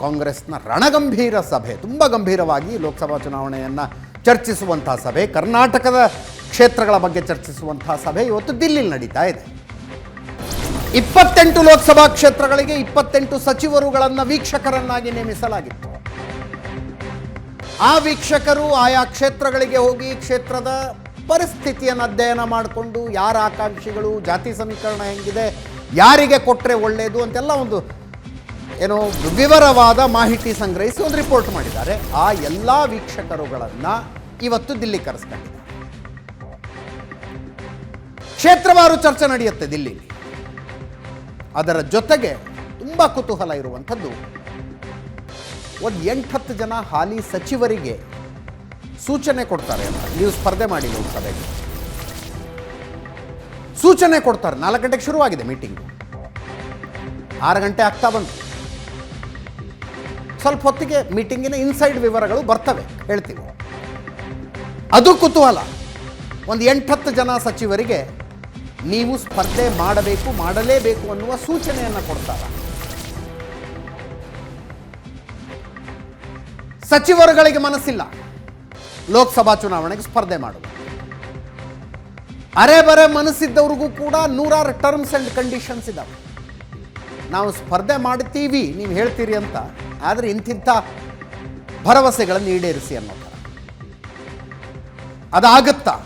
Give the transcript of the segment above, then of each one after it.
ಕಾಂಗ್ರೆಸ್ನ ರಣಗಂಭೀರ ಸಭೆ, ತುಂಬ ಗಂಭೀರವಾಗಿ ಲೋಕಸಭಾ ಚುನಾವಣೆಯನ್ನು ಚರ್ಚಿಸುವಂಥ ಸಭೆ, ಕರ್ನಾಟಕದ ಕ್ಷೇತ್ರಗಳ ಬಗ್ಗೆ ಚರ್ಚಿಸುವಂಥ ಸಭೆ ಇವತ್ತು ದಿಲ್ಲಿಲಿ ನಡೀತಾ ಇದೆ. ಇಪ್ಪತ್ತೆಂಟು ಲೋಕಸಭಾ ಕ್ಷೇತ್ರಗಳಿಗೆ ಇಪ್ಪತ್ತೆಂಟು ಸಚಿವರುಗಳನ್ನು ವೀಕ್ಷಕರನ್ನಾಗಿ ನೇಮಿಸಲಾಗಿತ್ತು. ಆ ವೀಕ್ಷಕರು ಆಯಾ ಕ್ಷೇತ್ರಗಳಿಗೆ ಹೋಗಿ ಕ್ಷೇತ್ರದ ಪರಿಸ್ಥಿತಿಯನ್ನು ಅಧ್ಯಯನ ಮಾಡಿಕೊಂಡು ಯಾರ ಆಕಾಂಕ್ಷಿಗಳು, ಜಾತಿ ಸಮೀಕರಣ ಹೆಂಗಿದೆ, ಯಾರಿಗೆ ಕೊಟ್ಟರೆ ಒಳ್ಳೆಯದು ಅಂತೆಲ್ಲ ಒಂದು ಏನೋ ವಿವರವಾದ ಮಾಹಿತಿ ಸಂಗ್ರಹಿಸಿ ಒಂದು ರಿಪೋರ್ಟ್ ಮಾಡಿದ್ದಾರೆ. ಆ ಎಲ್ಲ ವೀಕ್ಷಕರುಗಳನ್ನು ಇವತ್ತು ದಿಲ್ಲಿ ಕರೆಸ್ಕೊಂಡಿದ್ದಾರೆ ಕ್ಷೇತ್ರವಾರು ಚರ್ಚೆ ನಡೆಯುತ್ತೆ ದಿಲ್ಲಿಲಿ. ಅದರ ಜೊತೆಗೆ ತುಂಬ ಕುತೂಹಲ ಇರುವಂಥದ್ದು. ಒಂದು ಎಂಟತ್ತು ಜನ ಹಾಲಿ ಸಚಿವರಿಗೆ ಸೂಚನೆ ಕೊಡ್ತಾರೆ ಅಂತ. ನೀವು ಸ್ಪರ್ಧೆ ಮಾಡಿ ಲೋಕಸಭೆಗೆ. ಸೂಚನೆ ಕೊಡ್ತಾರೆ. ನಾಲ್ಕು ಗಂಟೆಗೆ ಶುರುವಾಗಿದೆ ಮೀಟಿಂಗ್ ಆರು ಗಂಟೆ ಆಗ್ತಾ ಬಂತು. ಸ್ವಲ್ಪ ಹೊತ್ತಿಗೆ ಮೀಟಿಂಗಿನ ಇನ್ಸೈಡ್ ವಿವರಗಳು ಬರ್ತವೆ, ಹೇಳ್ತೀವಿ. ಅದು ಕುತೂಹಲ. ಒಂದು ಎಂಟತ್ತು ಜನ ಸಚಿವರಿಗೆ ನೀವು ಸ್ಪರ್ಧೆ ಮಾಡಬೇಕು, ಮಾಡಲೇಬೇಕು ಅನ್ನುವ ಸೂಚನೆಯನ್ನು ಕೊಡ್ತಾರ. ಸಚಿವರುಗಳಿಗೆ ಮನಸ್ಸಿಲ್ಲ. ಲೋಕಸಭಾ ಚುನಾವಣೆಗೆ ಸ್ಪರ್ಧೆ ಮಾಡುವುದು. ಅರೆ ಬರೆ ಮನಸ್ಸಿದ್ದವ್ರಿಗೂ ಕೂಡ ನೂರಾರು ಟರ್ಮ್ಸ್ ಅಂಡ್ ಕಂಡೀಷನ್ಸ್ ಇದ್ದಾವೆ ನಾವು ಸ್ಪರ್ಧೆ ಮಾಡ್ತೀವಿ ನೀವು ಹೇಳ್ತೀರಿ ಅಂತ. ಆದರೆ ಇಂತಿಂಥ ಭರವಸೆಗಳನ್ನು ಈಡೇರಿಸಿ ಅನ್ನೋ ಥರ. ಅದಾಗುತ್ತಾ?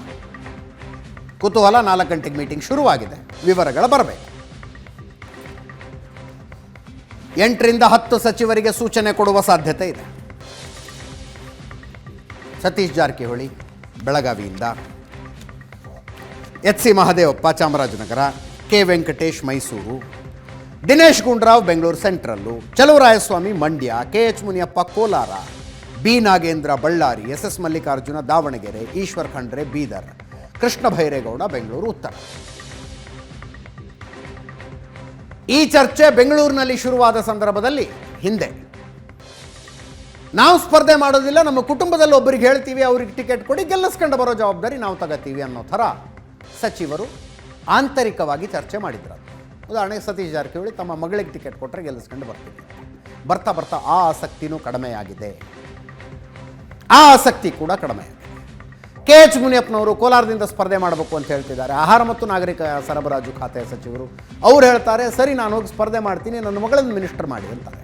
ಕುತೂಹಲ ನಾಲ್ಕು ಗಂಟೆಗೆ ಮೀಟಿಂಗ್ ಶುರುವಾಗಿದೆ. ವಿವರಗಳು ಬರಬೇಕು. ಎಂಟರಿಂದ ಹತ್ತು ಸಚಿವರಿಗೆ ಸೂಚನೆ ಕೊಡುವ ಸಾಧ್ಯತೆ ಇದೆ. Satish Jarkiholi, ಬೆಳಗಾವಿಯಿಂದ. H C Mahadevappa, Chamarajanagar. K Venkatesh, Mysuru. Dinesh Gundrao, Bengaluru central Chaluvarayaswamy Mandya K H Muniyappa, Kolar. B. Nagendra, Ballari, S. S. Mallikarjuna, Davanagere, Eshwar Khandre, Bidar. Krishna Byregowda, Bengaluru, ಉತ್ತರ. ಈ ಚರ್ಚೆ ಬೆಂಗಳೂರಿನಲ್ಲಿ ಶುರುವಾದ ಸಂದರ್ಭದಲ್ಲಿ ಹಿಂದೆ. ನಾವು ಸ್ಪರ್ಧೆ ಮಾಡೋದಿಲ್ಲ, ನಮ್ಮ ಕುಟುಂಬದಲ್ಲಿ ಒಬ್ಬರಿಗೆ ಹೇಳ್ತೀವಿ, ಅವ್ರಿಗೆ ಟಿಕೆಟ್ ಕೊಡಿ, ಗೆಲ್ಲಿಸ್ಕೊಂಡು ಬರೋ ಜವಾಬ್ದಾರಿ ನಾವು ತಗೋತೀವಿ ಅನ್ನೋ ಥರ ಸಚಿವರು ಆಂತರಿಕವಾಗಿ ಚರ್ಚೆ ಮಾಡಿದ್ರು ಉದಾಹರಣೆಗೆ ಸತೀಶ್ ಜಾರಕಿಹೊಳಿ ತಮ್ಮ ಮಗಳಿಗೆ ಟಿಕೆಟ್ ಕೊಟ್ಟರೆ ಗೆಲ್ಲಿಸ್ಕೊಂಡು ಬರ್ತೀವಿ ಬರ್ತಾ ಬರ್ತಾ ಆ ಆಸಕ್ತಿನೂ ಕಡಿಮೆಯಾಗಿದೆ. ಆ ಆಸಕ್ತಿ ಕೂಡ ಕಡಿಮೆ ಕೆ ಎಚ್ ಮುನಿಯಪ್ಪನವರು ಕೋಲಾರದಿಂದ ಸ್ಪರ್ಧೆ ಮಾಡಬೇಕು ಅಂತ ಹೇಳ್ತಿದ್ದಾರೆ. ಆಹಾರ ಮತ್ತು ನಾಗರಿಕ ಸರಬರಾಜು ಖಾತೆ ಸಚಿವರು, ಅವ್ರು ಹೇಳ್ತಾರೆ, ಸರಿ, ನಾನು ಹೋಗಿ ಸ್ಪರ್ಧೆ ಮಾಡ್ತೀನಿ, ನನ್ನ ಮಗಳನ್ನು ಮಿನಿಸ್ಟರ್ ಮಾಡಿ ಅಂತಾರೆ.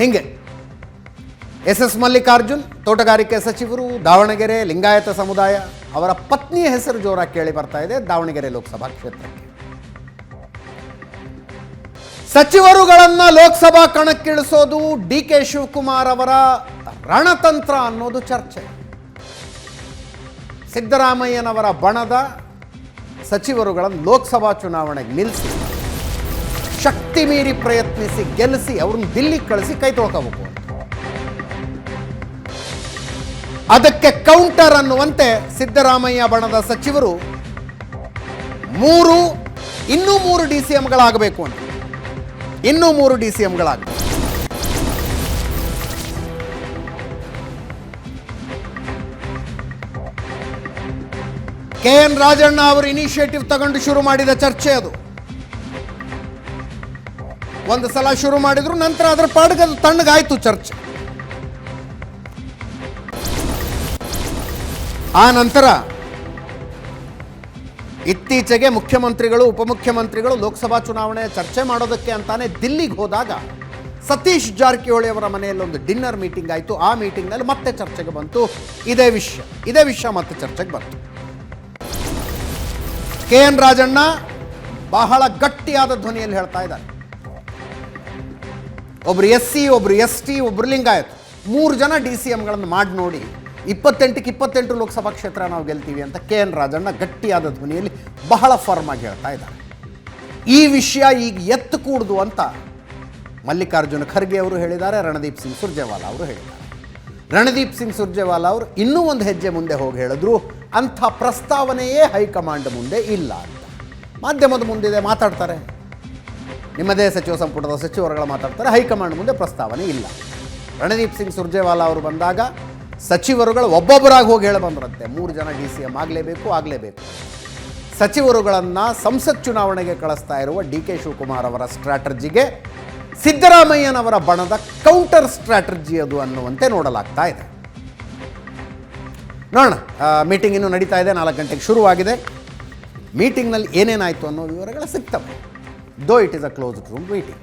ಹಿಂಗೆ. ಎಸ್ ಎಸ್ ಮಲ್ಲಿಕಾರ್ಜುನ್, ತೋಟಗಾರಿಕೆ ಸಚಿವರು, ದಾವಣಗೆರೆ ಲಿಂಗಾಯತ ಸಮುದಾಯ ಅವರ ಪತ್ನಿಯ ಹೆಸರು ಜೋರಾಗಿ ಕೇಳಿ ಬರ್ತಾ ಇದೆ. ದಾವಣಗೆರೆ ಲೋಕಸಭಾ ಕ್ಷೇತ್ರಕ್ಕೆ. ಸಚಿವರುಗಳನ್ನ ಲೋಕಸಭಾ ಕಣಕ್ಕಿಳಿಸೋದು ಡಿ ಕೆ ಶಿವಕುಮಾರ್ ಅವರ ರಣತಂತ್ರ ಅನ್ನೋದು ಚರ್ಚೆ. ಸಿದ್ದರಾಮಯ್ಯನವರ ಬಣದ ಸಚಿವರುಗಳನ್ನು ಲೋಕಸಭಾ ಚುನಾವಣೆಗೆ ನಿಲ್ಲಿಸಿ ಶಕ್ತಿ ಮೀರಿ ಪ್ರಯತ್ನಿಸಿ, ಗೆಲ್ಲಿಸಿ, ಅವ್ರನ್ನ ದಿಲ್ಲಿಗೆ ಕಳಿಸಿ ಕೈ ತೊಳ್ಕೋಬೇಕು ಅದಕ್ಕೆ ಕೌಂಟರ್ ಅನ್ನುವಂತೆ ಸಿದ್ದರಾಮಯ್ಯ ಬಣದ ಸಚಿವರು ಮೂರು, ಇನ್ನೂ ಮೂರು ಡಿ ಸಿ ಎಂಗಳಾಗಬೇಕು ಅಂತ. ಇನ್ನೂ ಮೂರು ಡಿ ಸಿ ಎಂಗಳಾಗಬೇಕು ಕೆ ಎನ್ ರಾಜಣ್ಣ ಅವರು ಇನಿಷಿಯೇಟಿವ್ ತಗೊಂಡು ಶುರು ಮಾಡಿದ ಚರ್ಚೆ ಅದು. ಒಂದು ಸಲ ಶುರು ಮಾಡಿದ್ರು, ನಂತರ ಅದರ ಪಾಡಿಗೆ ಅದು ತಣ್ಣಗಾಯ್ತು ಚರ್ಚೆ. ಆ ನಂತರ ಇತ್ತೀಚೆಗೆ ಮುಖ್ಯಮಂತ್ರಿಗಳು, ಉಪಮುಖ್ಯಮಂತ್ರಿಗಳು ಲೋಕಸಭಾ ಚುನಾವಣೆ ಚರ್ಚೆ ಮಾಡೋದಕ್ಕೆ ಅಂತಾನೆ ದಿಲ್ಲಿಗೆ ಹೋದಾಗ ಸತೀಶ್ ಜಾರಕಿಹೊಳಿ ಅವರ ಮನೆಯಲ್ಲಿ ಒಂದು ಡಿನ್ನರ್ ಮೀಟಿಂಗ್ ಆಯಿತು. ಆ ಮೀಟಿಂಗ್ನಲ್ಲಿ ಮತ್ತೆ ಚರ್ಚೆಗೆ ಬಂತು. ಇದೇ ವಿಷಯ. ಇದೇ ವಿಷಯ ಮತ್ತೆ ಚರ್ಚೆಗೆ ಬಂತು. ಕೆ ಎನ್ ರಾಜಣ್ಣ ಬಹಳ ಗಟ್ಟಿಯಾದ ಧ್ವನಿಯಲ್ಲಿ ಹೇಳ್ತಾ ಇದ್ದಾರೆ. ಒಬ್ರು ಎಸ್ ಸಿ, ಒಬ್ರು ಎಸ್ ಟಿ, ಒಬ್ರು ಲಿಂಗಾಯತ್. ಮೂರು ಜನ ಡಿ ಸಿ ಎಂಗಳನ್ನು ಮಾಡಿ ನೋಡಿ ಇಪ್ಪತ್ತೆಂಟಕ್ಕೆ ಇಪ್ಪತ್ತೆಂಟು ಲೋಕಸಭಾ ಕ್ಷೇತ್ರ ನಾವು ಗೆಲ್ತೀವಿ ಅಂತ ಕೆ ಎನ್ ರಾಜಣ್ಣ ಗಟ್ಟಿಯಾದ ಧ್ವನಿಯಲ್ಲಿ ಬಹಳ ಫರ್ಮ್ ಆಗಿ ಹೇಳ್ತಾ ಇದ್ದಾರೆ. ಈ ವಿಷಯ ಈಗ ಎತ್ತು ಕೂಡುದು ಅಂತ ಮಲ್ಲಿಕಾರ್ಜುನ ಖರ್ಗೆ ಅವರು ಹೇಳಿದ್ದಾರೆ, ರಣದೀಪ್ ಸಿಂಗ್ ಸುರ್ಜೇವಾಲಾ ಅವರು ಹೇಳಿದ್ದಾರೆ. ರಣದೀಪ್ ಸಿಂಗ್ ಸುರ್ಜೇವಾಲಾ ಅವರು ಇನ್ನೂ ಒಂದು ಹೆಜ್ಜೆ ಮುಂದೆ ಹೋಗಿ ಹೇಳಿದ್ರು, ಅಂಥ ಪ್ರಸ್ತಾವನೆಯೇ ಹೈಕಮಾಂಡ್ ಮುಂದೆ ಇಲ್ಲ ಅಂತ. ಮಾಧ್ಯಮದ ಮುಂದಿದೆ, ಮಾತಾಡ್ತಾರೆ. ನಿಮ್ಮದೇ ಸಚಿವ, ಸಂಪುಟದ ಸಚಿವರುಗಳು ಮಾತಾಡ್ತಾರೆ, ಹೈಕಮಾಂಡ್ ಮುಂದೆ ಪ್ರಸ್ತಾವನೆ ಇಲ್ಲ. ರಣದೀಪ್ ಸಿಂಗ್ ಸುರ್ಜೇವಾಲಾ ಅವರು ಬಂದಾಗ ಸಚಿವರುಗಳು ಒಬ್ಬೊಬ್ಬರಾಗಿ ಹೋಗಿ ಹೇಳ ಬಂದ್ರಂತೆ. ಮೂರು ಜನ ಡಿ ಸಿ ಎಂ ಆಗಲೇಬೇಕು ಆಗಲೇಬೇಕು. ಸಚಿವರುಗಳನ್ನು ಸಂಸತ್ ಚುನಾವಣೆಗೆ ಕಳಿಸ್ತಾ ಇರುವ ಡಿ ಕೆ ಶಿವಕುಮಾರ್ ಅವರ ಸ್ಟ್ರಾಟಜಿಗೆ ಸಿದ್ದರಾಮಯ್ಯನವರ ಬಣದ ಕೌಂಟರ್ ಸ್ಟ್ರಾಟಜಿ ಅದು ಅನ್ನುವಂತೆ ನೋಡಲಾಗ್ತಾ ಇದೆ. ನೋಡೋಣ ಮೀಟಿಂಗ್ ಇನ್ನೂ ನಡೀತಾ ಇದೆ, ನಾಲ್ಕು ಗಂಟೆಗೆ ಶುರುವಾಗಿದೆ. ಮೀಟಿಂಗ್ನಲ್ಲಿ ಏನೇನಾಯಿತು ಅನ್ನೋ ವಿವರಗಳು ಸಿಗ್ತವೆ. Though it is a closed room meeting